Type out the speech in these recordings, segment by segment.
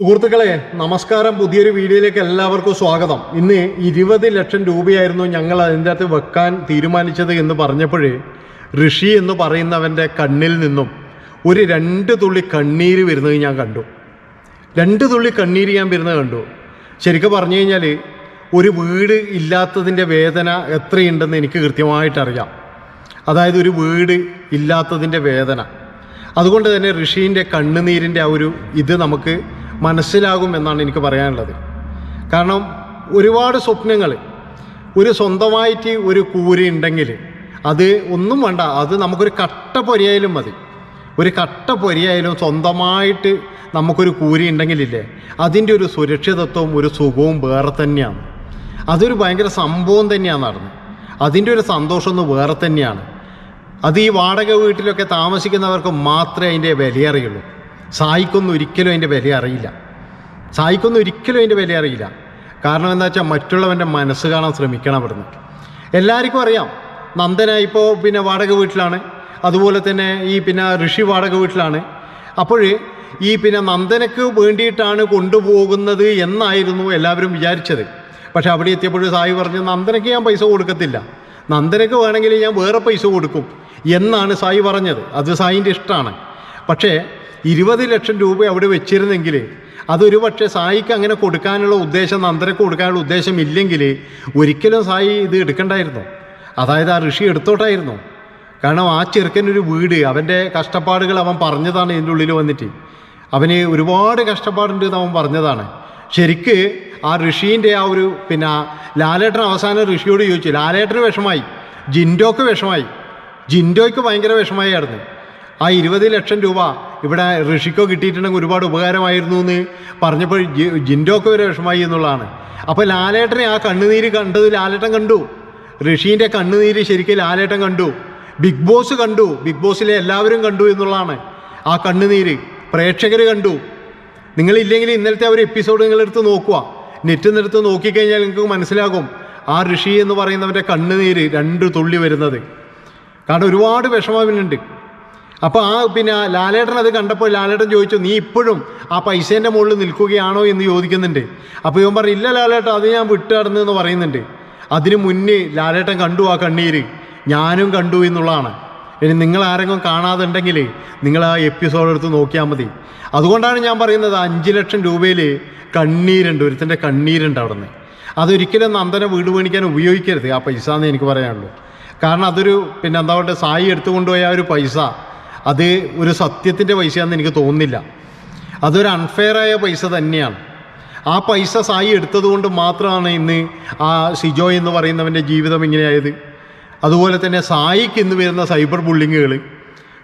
സുഹൃത്തുക്കളെ നമസ്കാരം. പുതിയൊരു വീഡിയോയിലേക്ക് എല്ലാവർക്കും സ്വാഗതം. ഇന്ന് ഇരുപത് ലക്ഷം രൂപയായിരുന്നു ഞങ്ങൾ അതിന്റെ അകത്ത് വെക്കാൻ തീരുമാനിച്ചത് എന്ന് പറഞ്ഞപ്പോഴേ ഋഷി എന്ന് പറയുന്നവന്റെ കണ്ണിൽ നിന്നും ഒരു രണ്ട് തുള്ളി കണ്ണീര് വരുന്നത് ഞാൻ കണ്ടു. രണ്ട് തുള്ളി കണ്ണീര് ഞാൻ വരുന്നത് കണ്ടു. ശരിക്കും പറഞ്ഞു കഴിഞ്ഞാൽ ഒരു വീട് ഇല്ലാത്തതിന്റെ വേദന എത്രയുണ്ടെന്ന് എനിക്ക് കൃത്യമായിട്ടറിയാം അതായത് ഒരു വീട് ഇല്ലാത്തതിന്റെ വേദന. അതുകൊണ്ട് തന്നെ ഋഷീന്റെ കണ്ണുനീരിന്റെ ആ ഒരു ഇത് നമുക്ക് മനസ്സിലാകും എന്നാണ് എനിക്ക് പറയാനുള്ളത്. കാരണം ഒരുപാട് സ്വപ്നങ്ങൾ ഒരു സ്വന്തമായിട്ട് ഒരു കൂരി ഉണ്ടെങ്കിൽ അത് ഒന്നും വേണ്ട അത് നമുക്കൊരു കട്ട പൊരിയായാലും മതി. ഒരു കട്ട പൊരിയായാലും സ്വന്തമായിട്ട് നമുക്കൊരു കൂരി ഉണ്ടെങ്കിലില്ലേ അതിന്റെ ഒരു സുരക്ഷിതത്വവും ഒരു സുഖവും വേറെ തന്നെയാണ്. അതൊരു ഭയങ്കര സംഭവം തന്നെയാണ് നടന്നത്. അതിന്റെ ഒരു സന്തോഷം ഒന്ന് വേറെ തന്നെയാണ്. അത് ഈ വാടക വീട്ടിലൊക്കെ താമസിക്കുന്നവർക്ക് മാത്രമേ അതിന്റെ വില അറിയുള്ളൂ സായിക്കൊന്നും ഒരിക്കലും അതിന്റെ വില അറിയില്ല. സായിക്കൊന്നും ഒരിക്കലും അതിന്റെ വില അറിയില്ല. കാരണം എന്താ വെച്ചാൽ മറ്റുള്ളവന്റെ മനസ്സ് കാണാൻ ശ്രമിക്കണം അവിടുന്ന്. എല്ലാവർക്കും അറിയാം നന്ദന ഇപ്പോൾ പിന്നെ വാടക വീട്ടിലാണ്. അതുപോലെ തന്നെ ഈ പിന്നെ ഋഷി വാടക വീട്ടിലാണ്. അപ്പോൾ ഈ പിന്നെ നന്ദനക്ക് വേണ്ടിയിട്ടാണ് കൊണ്ടുപോകുന്നത് എന്നായിരുന്നു എല്ലാവരും വിചാരിച്ചത്. പക്ഷെ അവിടെ എത്തിയപ്പോൾ സായി പറഞ്ഞു നന്ദനക്ക് ഞാൻ പൈസ കൊടുക്കത്തില്ല. നന്ദനക്ക് വേണമെങ്കിൽ ഞാൻ വേറെ പൈസ കൊടുക്കും എന്നാണ് സായി പറഞ്ഞത്. അത് സായിന്റെ ഇഷ്ടമാണ്. പക്ഷേ ഇരുപത് ലക്ഷം രൂപ അവിടെ വെച്ചിരുന്നെങ്കിൽ അതൊരു പക്ഷേ സായിക്ക് അങ്ങനെ കൊടുക്കാനുള്ള ഉദ്ദേശം നന്ദനക്ക് കൊടുക്കാനുള്ള ഉദ്ദേശം ഇല്ലെങ്കിൽ ഒരിക്കലും സായി ഇത് എടുക്കണ്ടായിരുന്നു. അതായത് ആ ഋഷി എടുത്തോട്ടായിരുന്നു. കാരണം ആ ചെറുക്കനൊരു വീട് അവന്റെ കഷ്ടപ്പാടുകൾ അവൻ പറഞ്ഞതാണ് ഇതിന്റെ ഉള്ളിൽ വന്നിട്ട്. അവന് ഒരുപാട് കഷ്ടപ്പാടുണ്ട് എന്ന് അവൻ പറഞ്ഞതാണ്. ശരിക്ക് ആ ഋഷീന്റെ ആ ഒരു പിന്നെ ലാലേട്ടൻ അവസാനം ഋഷിയോട് ചോദിച്ചു. ലാലേട്ടന് വിഷമായി ജിൻഡോക്ക് വിഷമായി ജിൻഡോയ്ക്ക് ഭയങ്കര വിഷമായിരുന്നു ആ ഇരുപത് ലക്ഷം രൂപ ഇവിടെ ഋഷിക്കോ കിട്ടിയിട്ടുണ്ടെങ്കിൽ ഒരുപാട് ഉപകാരമായിരുന്നു എന്ന് പറഞ്ഞപ്പോൾ ജിൻഡോക്കെ വരെ വിഷമായി എന്നുള്ളതാണ്. അപ്പോൾ ലാലേട്ടനെ ആ കണ്ണുനീര് കണ്ടത് ലാലേട്ടൻ കണ്ടു. ഋഷീന്റെ കണ്ണുനീര് ശരിക്കും ലാലേട്ടൻ കണ്ടു. ബിഗ് ബോസ് കണ്ടു. ബിഗ് ബോസിലെ എല്ലാവരും കണ്ടു എന്നുള്ളതാണ് ആ കണ്ണുനീര്. പ്രേക്ഷകർ കണ്ടു. നിങ്ങളില്ലെങ്കിൽ ഇന്നലത്തെ ഒരു എപ്പിസോഡ് നിങ്ങളെടുത്ത് നോക്കുക. നെറ്റിൽ നിന്നെടുത്ത് നോക്കിക്കഴിഞ്ഞാൽ നിങ്ങൾക്ക് മനസ്സിലാകും. ആ ഋഷി എന്ന് പറയുന്നവന്റെ കണ്ണുനീര് രണ്ട് തുള്ളി വരുന്നത്. കാരണം ഒരുപാട് വിഷമമുണ്ട് അപ്പോൾ ആ പിന്നെ ലാലേട്ടൻ അത് കണ്ടപ്പോൾ ലാലേട്ടൻ ചോദിച്ചു നീ ഇപ്പോഴും ആ പൈസേന്റെ മുകളിൽ നിൽക്കുകയാണോ എന്ന് ചോദിക്കുന്നുണ്ട്. അപ്പോൾ ഇവൻ പറഞ്ഞു ഇല്ല ലാലേട്ടൻ അത് ഞാൻ വിട്ടു എന്ന് പറയുന്നുണ്ട്. അതിനു മുന്നേ ലാലേട്ടൻ കണ്ടു ആ കണ്ണീര്. ഞാനും കണ്ടു എന്നുള്ളതാണ്. ഇനി നിങ്ങൾ ആരെങ്കിലും കാണാതെ ഉണ്ടെങ്കിൽ നിങ്ങൾ ആ എപ്പിസോഡ് എടുത്ത് നോക്കിയാൽ മതി. അതുകൊണ്ടാണ് ഞാൻ പറയുന്നത് അഞ്ച് ലക്ഷം രൂപയിൽ കണ്ണീരുണ്ട് ഒരുത്തിന്റെ കണ്ണീരുണ്ട് അവിടെ നിന്ന് അതൊരിക്കലും നന്ദന വീട് മേടിക്കാൻ ഉപയോഗിക്കരുത് ആ പൈസ എന്ന് എനിക്ക് പറയാനുള്ളൂ. കാരണം അതൊരു പിന്നെ എന്താ പറയുക സായി എടുത്തുകൊണ്ടുപോയ ആ ഒരു പൈസ അത് ഒരു സത്യത്തിന്റെ പൈസയാണെന്ന് എനിക്ക് തോന്നുന്നില്ല. അതൊരു അൺഫെയറായ പൈസ തന്നെയാണ്. ആ പൈസ സായി എടുത്തത് കൊണ്ട് മാത്രമാണ് ഇന്ന് ആ സിജോ എന്ന് പറയുന്നവന്റെ ജീവിതം ഇങ്ങനെയായത്. അതുപോലെ തന്നെ സായിക്ക് ഇന്ന് വരുന്ന സൈബർ ബുള്ളിങ്ങുകൾ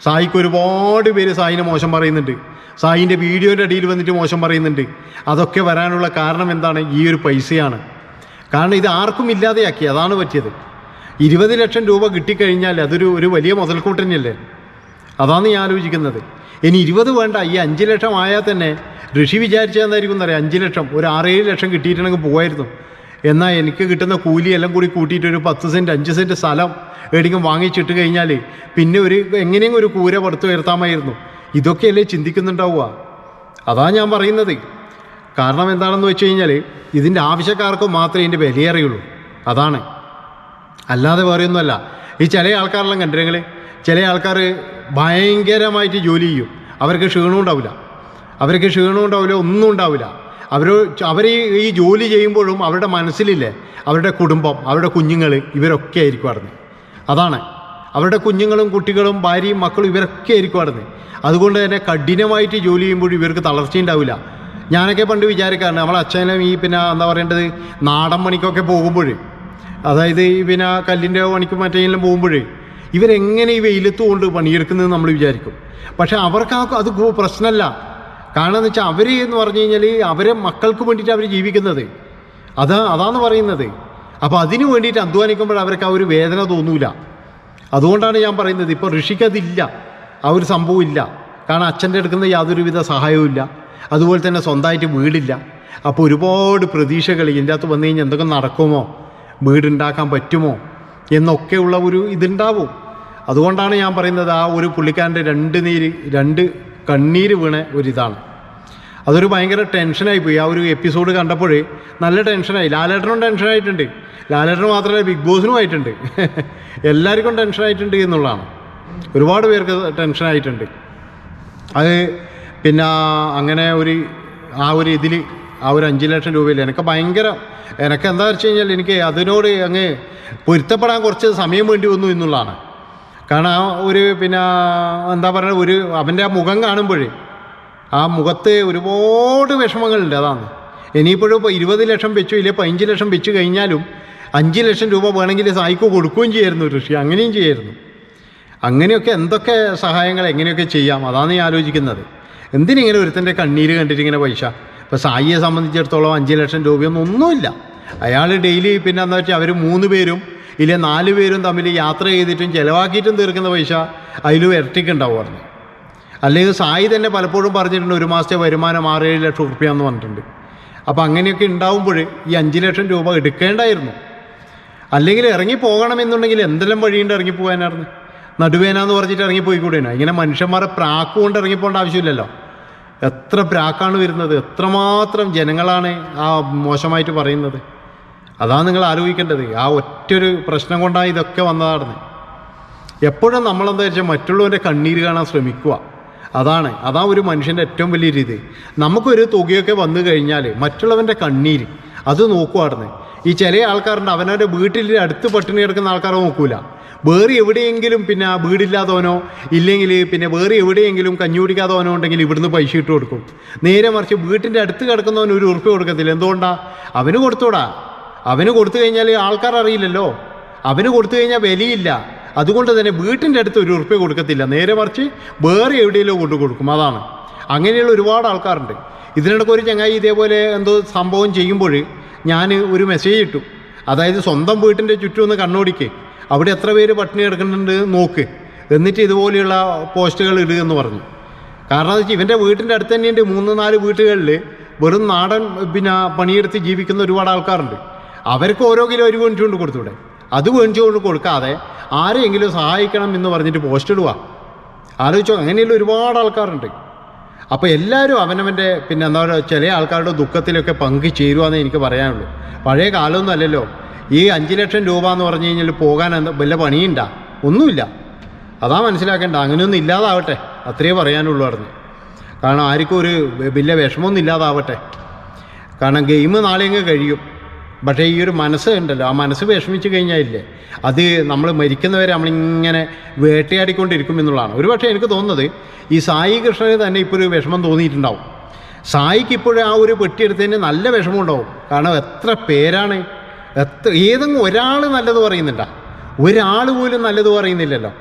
സായിക്ക് ഒരുപാട് പേര് സായിനെ മോശം പറയുന്നുണ്ട്. സായിന്റെ വീഡിയോന്റെ അടിയിൽ വന്നിട്ട് മോശം പറയുന്നുണ്ട്. അതൊക്കെ വരാനുള്ള കാരണം എന്താണ്? ഈ ഒരു പൈസയാണ്. കാരണം ഇത് ആർക്കും ഇല്ലാതെയാക്കി. അതാണ് പറ്റിയത്. ഇരുപത് ലക്ഷം രൂപ കിട്ടിക്കഴിഞ്ഞാൽ അതൊരു ഒരു വലിയ മുതൽക്കൂട്ട് തന്നെയല്ലേ? അതാണ് ഞാൻ ആലോചിക്കുന്നത്. ഇനി ഇരുപത് വേണ്ട ഈ അഞ്ച് ലക്ഷം ആയാൽ തന്നെ ഋഷി വിചാരിച്ചതെന്നായിരിക്കും എന്നറിയാം? അഞ്ച് ലക്ഷം. ഒരു ആറേഴ് ലക്ഷം കിട്ടിയിട്ടുണ്ടെങ്കിൽ പോകായിരുന്നു എന്നാൽ എനിക്ക് കിട്ടുന്ന കൂലി എല്ലാം കൂടി കൂട്ടിയിട്ട് ഒരു പത്ത് സെന്റ് അഞ്ച് സെന്റ് സ്ഥലം എവിടെയെങ്കിലും വാങ്ങിച്ചിട്ട് കഴിഞ്ഞാൽ പിന്നെ ഒരു എങ്ങനെയും ഒരു കൂര പുറത്ത് വരുത്താമായിരുന്നു ഇതൊക്കെയല്ലേ ചിന്തിക്കുന്നുണ്ടാവുക? അതാ ഞാൻ പറയുന്നത്. കാരണം എന്താണെന്ന് വെച്ച് കഴിഞ്ഞാൽ ഇതിന്റെ ആവശ്യക്കാർക്ക് മാത്രമേ ഇതിന്റെ വിലയറിയുള്ളൂ. അതാണ്. അല്ലാതെ വേറെയൊന്നുമല്ല. ഈ ചില ആൾക്കാരെല്ലാം കണ്ടിരുന്നെങ്കിൽ ചില ആൾക്കാർ ഭയങ്കരമായിട്ട് ജോലി ചെയ്യും. അവർക്ക് ക്ഷീണവും ഉണ്ടാവില്ല. അവർക്ക് ക്ഷീണവും ഉണ്ടാവില്ല ഒന്നും ഉണ്ടാവില്ല. അവർ അവർ ഈ ജോലി ചെയ്യുമ്പോഴും അവരുടെ മനസ്സിലില്ലേ അവരുടെ കുടുംബം അവരുടെ കുഞ്ഞുങ്ങൾ ഇവരൊക്കെ ആയിരിക്കും അടന്ന് അതാണ്. അവരുടെ കുഞ്ഞുങ്ങളും കുട്ടികളും ഭാര്യയും മക്കളും ഇവരൊക്കെ ആയിരിക്കും അടന്ന് അതുകൊണ്ട് തന്നെ കഠിനമായിട്ട് ജോലി ചെയ്യുമ്പോഴും ഇവർക്ക് തളർച്ചയുണ്ടാവില്ല ഞാനൊക്കെ പണ്ട് വിചാരിക്കാറുണ്ട് നമ്മളെ അച്ഛനും ഈ പിന്നെ എന്താ പറയേണ്ടത് നാടൻ പണിക്കൊക്കെ പോകുമ്പോൾ അതായത് ഈ പിന്നെ കല്ലിന്റെ പണിക്കും മറ്റേലും പോകുമ്പോഴേ ഇവരെങ്ങനെ ഈ വെയിലത്ത് കൊണ്ട് പണിയെടുക്കുന്നത് നമ്മൾ വിചാരിക്കും. പക്ഷെ അവർക്ക് ആ അത് പ്രശ്നമല്ല. കാരണം എന്ന് വെച്ചാൽ അവർ എന്ന് പറഞ്ഞു കഴിഞ്ഞാൽ അവരെ മക്കൾക്ക് വേണ്ടിയിട്ട് അവർ ജീവിക്കുന്നത്. അതാ അതാന്ന് പറയുന്നത്. അപ്പോൾ അതിന് വേണ്ടിയിട്ട് അധ്വാനിക്കുമ്പോൾ അവർക്ക് ആ ഒരു വേദന തോന്നൂല. അതുകൊണ്ടാണ് ഞാൻ പറയുന്നത് ഇപ്പോൾ ഋഷിക്കതില്ല. ആ ഒരു സംഭവം ഇല്ല. കാരണം അച്ഛന്റെ എടുക്കുന്ന യാതൊരുവിധ സഹായവും ഇല്ല. അതുപോലെ തന്നെ സ്വന്തമായിട്ട് വീടില്ല. അപ്പോൾ ഒരുപാട് പ്രതീക്ഷകൾ ഇതിന്റെ അകത്ത് വന്നു കഴിഞ്ഞാൽ എന്തൊക്കെ നടക്കുമോ? വീടുണ്ടാക്കാൻ പറ്റുമോ? എന്നൊക്കെയുള്ള ഒരു ഇതുണ്ടാവും. അതുകൊണ്ടാണ് ഞാൻ പറയുന്നത് ആ ഒരു പുള്ളിക്കാരന്റെ രണ്ട് നീര് രണ്ട് കണ്ണീര് വീണ ഒരിതാണ്. അതൊരു ഭയങ്കര ടെൻഷനായി പോയി. ആ ഒരു എപ്പിസോഡ് കണ്ടപ്പോഴേ നല്ല ടെൻഷനായി. ലാലേട്ടനും ടെൻഷനായിട്ടുണ്ട്. ലാലേട്ടന് മാത്രമല്ല ബിഗ് ബോസിനും ആയിട്ടുണ്ട്. എല്ലാവർക്കും ടെൻഷനായിട്ടുണ്ട് എന്നുള്ളതാണ്. ഒരുപാട് പേർക്ക് ടെൻഷനായിട്ടുണ്ട്. അത് പിന്നെ അങ്ങനെ ഒരു ആ ഒരു ഇതിൽ ആ ഒരു അഞ്ച് ലക്ഷം രൂപയിൽ എനിക്ക് ഭയങ്കര എനിക്ക് എന്താ വെച്ച് കഴിഞ്ഞാൽ എനിക്ക് അതിനോട് അങ്ങ് പൊരുത്തപ്പെടാൻ കുറച്ച് സമയം വേണ്ടി വന്നു എന്നുള്ളതാണ്. കാരണം ആ ഒരു പിന്നെ എന്താ പറയുക ഒരു അവന്റെ ആ മുഖം കാണുമ്പോഴേ ആ മുഖത്ത് ഒരുപാട് വിഷമങ്ങളുണ്ട് അതാണ്. ഇനിയിപ്പോഴും ഇപ്പോൾ ഇരുപത് ലക്ഷം വെച്ചു ഇല്ലേ പതിനഞ്ച് ലക്ഷം വെച്ച് കഴിഞ്ഞാലും അഞ്ച് ലക്ഷം രൂപ വേണമെങ്കിൽ സായിക്ക് കൊടുക്കുകയും ചെയ്യായിരുന്നു ഋഷി അങ്ങനെയും ചെയ്യായിരുന്നു. അങ്ങനെയൊക്കെ എന്തൊക്കെ സഹായങ്ങൾ എങ്ങനെയൊക്കെ ചെയ്യാം അതാണ് ഞാൻ ആലോചിക്കുന്നത്. എന്തിനിങ്ങനെ ഒരുത്തന്റെ കണ്ണീര് കണ്ടിട്ട് ഇങ്ങനെ പൈസ ഇപ്പോൾ സായിയെ സംബന്ധിച്ചിടത്തോളം അഞ്ച് ലക്ഷം രൂപയൊന്നും ഒന്നുമില്ല. അയാൾ ഡെയിലി പിന്നെ എന്താ വെച്ചാൽ അവർ മൂന്ന് പേരും ഇല്ലേ നാല് പേരും തമ്മിൽ യാത്ര ചെയ്തിട്ടും ചിലവാക്കിയിട്ടും തീർക്കുന്ന പൈസ അതിലും ഇരട്ടിക്കുണ്ടാവുമായിരുന്നു അല്ലെങ്കിൽ സായി തന്നെ പലപ്പോഴും പറഞ്ഞിട്ടുണ്ട് ഒരു മാസത്തെ വരുമാനം ആറേഴ് ലക്ഷം റുപ്യ പറഞ്ഞിട്ടുണ്ട്. അപ്പോൾ അങ്ങനെയൊക്കെ ഉണ്ടാവുമ്പോൾ ഈ അഞ്ച് ലക്ഷം രൂപ എടുക്കേണ്ടായിരുന്നു. അല്ലെങ്കിൽ ഇറങ്ങി പോകണമെന്നുണ്ടെങ്കിൽ എന്തെല്ലാം വഴിയുണ്ട് ഇറങ്ങി പോകാനായിരുന്നു? നടുവേന എന്ന് പറഞ്ഞിട്ട് ഇറങ്ങി പോയിക്കൂടേനോ? ഇങ്ങനെ മനുഷ്യന്മാരെ പ്രാക്ക് കൊണ്ട് ഇറങ്ങി പോകേണ്ട ആവശ്യമില്ലല്ലോ. എത്ര പ്രാക്കാണ് വരുന്നത്? എത്രമാത്രം ജനങ്ങളാണ് ആ മോശമായിട്ട് പറയുന്നത്? അതാണ് നിങ്ങൾ ആലോചിക്കേണ്ടത്. ആ ഒറ്റൊരു പ്രശ്നം കൊണ്ടാണ് ഇതൊക്കെ വന്നതാണ് എപ്പോഴും നമ്മളെന്താ വെച്ചാൽ മറ്റുള്ളവന്റെ കണ്ണീര് കാണാൻ ശ്രമിക്കുക. അതാണ്. അതാ ഒരു മനുഷ്യന്റെ ഏറ്റവും വലിയ രീതി നമുക്കൊരു തുകയൊക്കെ വന്നു കഴിഞ്ഞാൽ മറ്റുള്ളവന്റെ കണ്ണീര്. അത് നോക്കുവാടുന്ന് ഈ ചില ആൾക്കാരുണ്ട്. അവനവന്റെ വീട്ടിൽ അടുത്ത് പട്ടിണി കിടക്കുന്ന ആൾക്കാരെ നോക്കൂല. വേറെ എവിടെയെങ്കിലും പിന്നെ ആ വീടില്ലാത്തവനോ ഇല്ലെങ്കിൽ പിന്നെ വേറെ എവിടെയെങ്കിലും കഞ്ഞി കുടിക്കാത്തവനോ ഉണ്ടെങ്കിൽ ഇവിടുന്ന് പൈസ ഇട്ട് കൊടുക്കും. നേരെ മറിച്ച് വീട്ടിന്റെ അടുത്ത് കിടക്കുന്നവന് ഒരു ഉറുപ്പ് കൊടുക്കത്തില്ല. എന്തുകൊണ്ടാ? അവന് കൊടുത്തോടാ. അവന് കൊടുത്തു കഴിഞ്ഞാൽ ആൾക്കാർ അറിയില്ലല്ലോ അവന് കൊടുത്തു കഴിഞ്ഞാൽ വിലയില്ല. അതുകൊണ്ട് തന്നെ വീട്ടിന്റെ അടുത്ത് ഒരു ഉറപ്പ് കൊടുക്കത്തില്ല. നേരെ മറിച്ച് വേറെ എവിടെയെങ്കിലും കൊണ്ടു കൊടുക്കും. അതാണ്. അങ്ങനെയുള്ള ഒരുപാട് ആൾക്കാരുണ്ട്. ഇതിനിടയ്ക്ക് ഒരു ചങ്ങായി ഇതേപോലെ എന്തോ സംഭവം ചെയ്യുമ്പോൾ ഞാൻ ഒരു മെസ്സേജ് ഇട്ടു. അതായത് സ്വന്തം വീട്ടിന്റെ ചുറ്റും ഒന്ന് അവിടെ എത്ര പേര് പട്ടിണി കിടക്കുന്നുണ്ട് നോക്ക്. എന്നിട്ട് ഇതുപോലെയുള്ള പോസ്റ്റുകൾ ഇടുക എന്ന് പറഞ്ഞു. കാരണം എന്താ വെച്ചാൽ ഇവന്റെ വീട്ടിന്റെ അടുത്ത് തന്നെയുണ്ട് മൂന്ന് നാല് വീട്ടുകളിൽ വെറും നാടൻ പിന്നെ പണിയെടുത്ത് ജീവിക്കുന്ന ഒരുപാട് ആൾക്കാരുണ്ട്. അവർക്ക് ഓരോ കിലോ അരി മേടിച്ചുകൊണ്ട് കൊടുത്തൂടെ അത് മേടിച്ചുകൊണ്ട് കൊടുക്കാതെ ആരെയെങ്കിലും സഹായിക്കണം എന്ന് പറഞ്ഞിട്ട് പോസ്റ്റ് ഇടുക ആലോചിച്ചോ അങ്ങനെയുള്ള ഒരുപാട് ആൾക്കാരുണ്ട്. അപ്പോൾ എല്ലാവരും അവനവന്റെ പിന്നെ എന്താ പറയുക ചില ആൾക്കാരുടെ ദുഃഖത്തിലൊക്കെ പങ്കു ചേരുവാന്നേ എനിക്ക് പറയാനുള്ളൂ. പഴയ കാലമൊന്നും അല്ലല്ലോ. ഈ അഞ്ച് ലക്ഷം രൂപ എന്ന് പറഞ്ഞു കഴിഞ്ഞാൽ പോകാൻ വല്ല പണിയുണ്ട? ഒന്നുമില്ല. അതാ മനസ്സിലാക്കേണ്ട അങ്ങനെയൊന്നും ഇല്ലാതാവട്ടെ. അത്രയേ പറയാനുള്ളൂ പറഞ്ഞു കാരണം ആർക്കും ഒരു വലിയ വിഷമമൊന്നും ഇല്ലാതാവട്ടെ. കാരണം ഗെയിം നാളെ അങ്ങ് കഴിയും. പക്ഷേ ഈ ഒരു മനസ്സ് ഉണ്ടല്ലോ. ആ മനസ്സ് വിഷമിച്ച് കഴിഞ്ഞാൽ ഇല്ലേ? അത് നമ്മൾ മരിക്കുന്നവരെ നമ്മളിങ്ങനെ വേട്ടയാടിക്കൊണ്ടിരിക്കും എന്നുള്ളതാണ്. ഒരു പക്ഷേ എനിക്ക് തോന്നുന്നത് ഈ സായി കൃഷ്ണന് തന്നെ ഇപ്പോൾ ഒരു വിഷമം തോന്നിയിട്ടുണ്ടാവും. സായിക്ക് ഇപ്പോഴും ആ ഒരു പെട്ടിയെടുത്തതിന് നല്ല വിഷമം ഉണ്ടാവും കാരണം എത്ര പേരാണ് എത്ര ഏതെങ്കിലും ഒരാൾ നല്ലത് പറയുന്നില്ല. ഒരാൾ പോലും നല്ലത് പറയുന്നില്ലല്ലോ.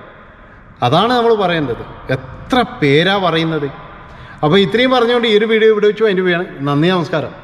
അതാണ് നമ്മൾ പറയുന്നത് എത്ര പേരാ പറയുന്നത്? അപ്പോൾ ഇത്രയും പറഞ്ഞുകൊണ്ട് ഈ ഒരു വീഡിയോ ഇവിടെ വെച്ചു. അതിന്റെ നന്ദി നമസ്കാരം.